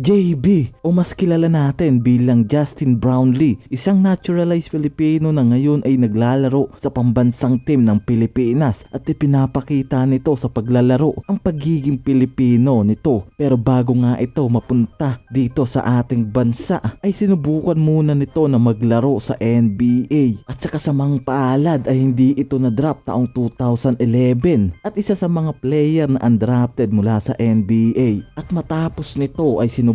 JB o mas kilala natin bilang Justin Brownlee, isang naturalized Filipino na ngayon ay naglalaro sa pambansang team ng Pilipinas at ipinapakita nito sa paglalaro ang pagiging Pilipino nito. Pero bago nga ito mapunta dito sa ating bansa ay sinubukan muna nito na maglaro sa NBA at sa kasamang paalad ay hindi ito na-drop taong 2011 at isa sa mga player na undrafted mula sa NBA at matapos nito ay sinubukan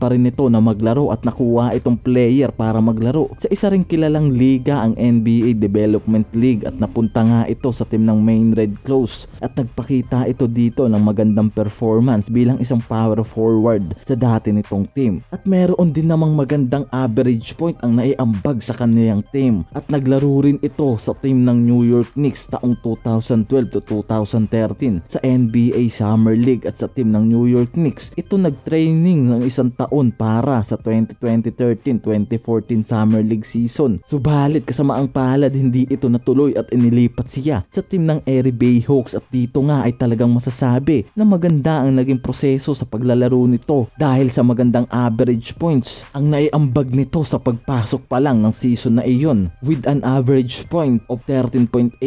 pa rin nito na maglaro at nakuha itong player para maglaro. Sa isa ring kilalang liga ang NBA Development League at napunta nga ito sa team ng Main Red Close at nagpakita ito dito ng magandang performance bilang isang power forward sa dati nitong team. At meron din namang magandang average point ang naiambag sa kaniyang team. At naglaro rin ito sa team ng New York Knicks taong 2012 to 2013 sa NBA Summer League at sa team ng New York Knicks. Ito nagtraining ng isang taon para sa 2013-2014 Summer League season. Subalit kasama ang palad hindi ito natuloy at inilipat siya sa team ng Erie Bayhawks at dito nga ay talagang masasabi na maganda ang naging proseso sa paglalaro nito dahil sa magandang average points ang naiambag nito sa pagpasok pa lang ng season na iyon with an average point of 13.85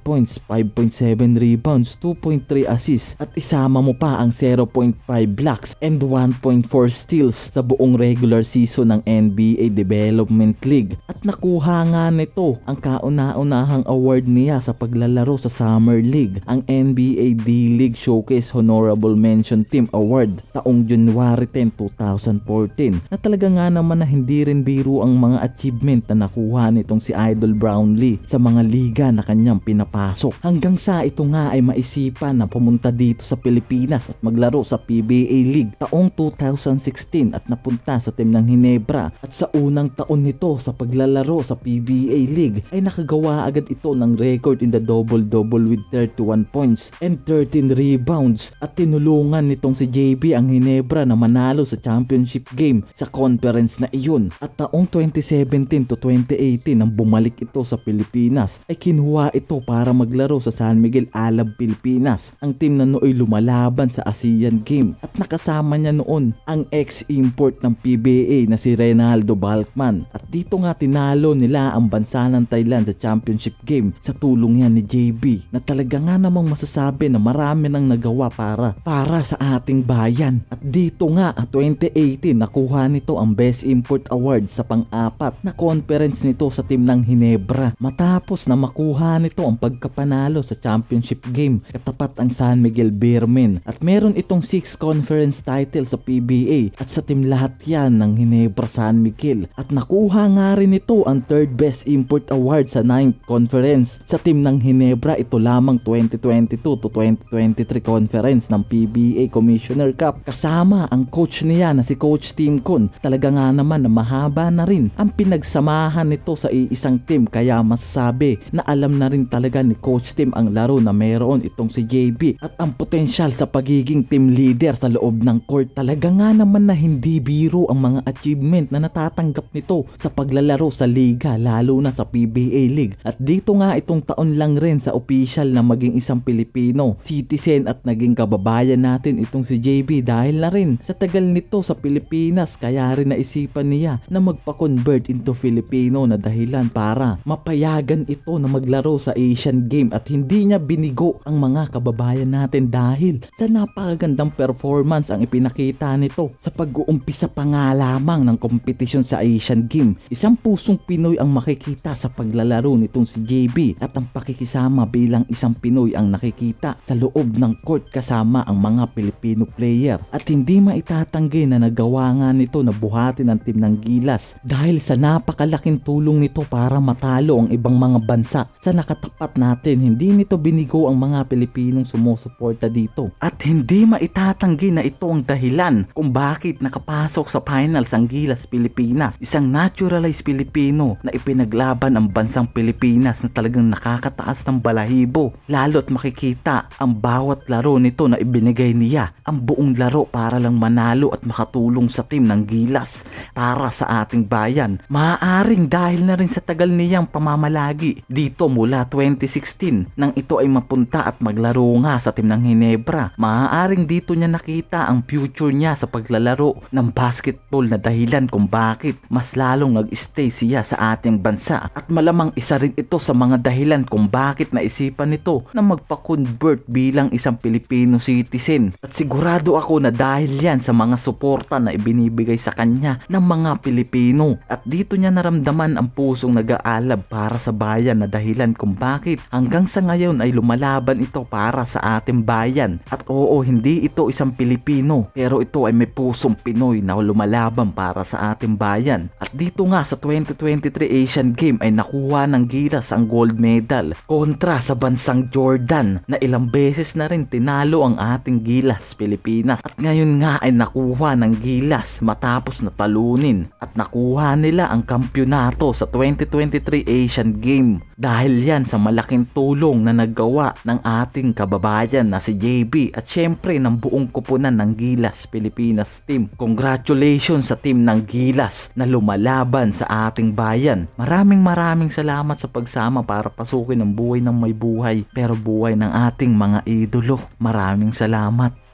points, 5.7 rebounds, 2.3 assists at isama mo pa ang 0.5 blocks and 1.4 steals sa buong regular season ng NBA Development League. At nakuha nga nito ang kauna-unahang award niya sa paglalaro sa Summer League ang NBA D-League Showcase Honorable Mention Team Award taong January 10, 2014 na talaga nga naman na hindi rin biro ang mga achievement na nakuha nitong si Idol Brownlee sa mga liga na kanyang pinapasok. Hanggang sa ito nga ay maisipan na pumunta dito sa Pilipinas at maglaro sa PBA League taong 2016 at napunta sa team ng Hinebra. At sa unang taon nito sa paglalaro sa PBA League ay nakagawa agad ito ng record in the double-double with 31 points and 13 rebounds. At tinulungan nitong si JB ang Hinebra na manalo sa championship game sa conference na iyon. At taong 2017 to 2018 nang bumalik ito sa Pilipinas ay kinuha ito para maglaro sa San Miguel Alab Pilipinas. Ang team na nooy lumalaban sa ASEAN Game at nakasama niya noon ang ex-import ng PBA na si Reynaldo Balkman. At dito nga tinalo nila ang bansa ng Thailand sa championship game sa tulong yan ni JB na talaga nga namang masasabi na marami nang nagawa para para sa ating bayan. At dito nga at 2018 nakuha nito ang Best Import Award sa pang-apat na conference nito sa team ng Hinebra. Matapos na makuha nito ang pagkapanalo sa championship game katapat ang San Miguel Beermen at meron itong 6 conference title sa PBA at sa team lahat yan ng Hinebra San Miguel at nakuha nga rin ito ang third best import award sa 9th conference. Sa team ng Hinebra ito lamang 2022 to 2023 conference ng PBA Commissioner Cup. Kasama ang coach niya na si Coach Tim Kun. Talaga nga naman na mahaba na rin ang pinagsamahan nito sa iisang team. Kaya masasabi na alam na rin talaga ni Coach Tim ang laro na meron itong si JB at ang potensyal sa pagiging team leader sa loob ng court talaga nga naman na hindi biro ang mga achievement na natatanggap nito sa paglalaro sa liga lalo na sa PBA League. At dito nga itong taon lang rin sa official na maging isang Pilipino citizen at naging kababayan natin itong si JB dahil na rin sa tagal nito sa Pilipinas. Kaya rin naisipan niya na magpa-convert into Filipino na dahilan para mapayagan ito na maglaro sa Asian Game at hindi niya binigo ang mga kababayan natin dahil sa napakagandang performance ang ipinakita nito sa pag-uumpisa pa nga lamang ng kompetisyon sa Asian Game. Isang pusong Pinoy ang makikita sa paglalaro nitong si JB at ang pakikisama bilang isang Pinoy ang nakikita sa loob ng court kasama ang mga Filipino player. At hindi maitatanggi na nagawa nga nito na buhatin ang team ng Gilas dahil sa napakalaking tulong nito para matalo ang ibang mga bansa. Sa nakatapat natin hindi nito binigo ang mga Pilipinong sumusuporta dito. At hindi maitatanggi na ito ang dahilan kung bakit nakapasok sa finals ang Gilas Pilipinas isang naturalized Pilipino na ipinaglaban ang bansang Pilipinas na talagang nakakataas ng balahibo. Lalo't makikita ang bawat laro nito na ibinigay niya ang buong laro para lang manalo at makatulong sa team ng Gilas para sa ating bayan. Maaaring dahil na rin sa tagal niyang pamamalagi dito mula 2016 nang ito ay mapunta at maglaro nga sa team ng Hinebra. Maaaring dito niya nakita ang future niya sa sa paglalaro ng basketball na dahilan kung bakit mas lalong nag-stay siya sa ating bansa. At malamang isa rin ito sa mga dahilan kung bakit naisipan nito na magpa-convert bilang isang Filipino citizen. At sigurado ako na dahil yan sa mga suporta na ibinibigay sa kanya ng mga Pilipino. At dito niya naramdaman ang pusong nag-aalab para sa bayan na dahilan kung bakit hanggang sa ngayon ay lumalaban ito para sa ating bayan. At oo hindi ito isang Pilipino pero ito ay may pusong Pinoy na lumalaban para sa ating bayan. At dito nga sa 2023 Asian Game ay nakuha ng Gilas ang gold medal kontra sa bansang Jordan na ilang beses na rin tinalo ang ating Gilas Pilipinas. At ngayon nga ay nakuha ng Gilas matapos na talunin at nakuha nila ang kampyonato sa 2023 Asian Game dahil yan sa malaking tulong na naggawa ng ating kababayan na si JB at syempre ng buong kupunan ng Gilas Pilipinas team. Congratulations sa team ng Gilas na lumalaban sa ating bayan. Maraming maraming salamat sa pagsama para pasukin ang buhay ng may buhay pero buhay ng ating mga idolo. Maraming salamat.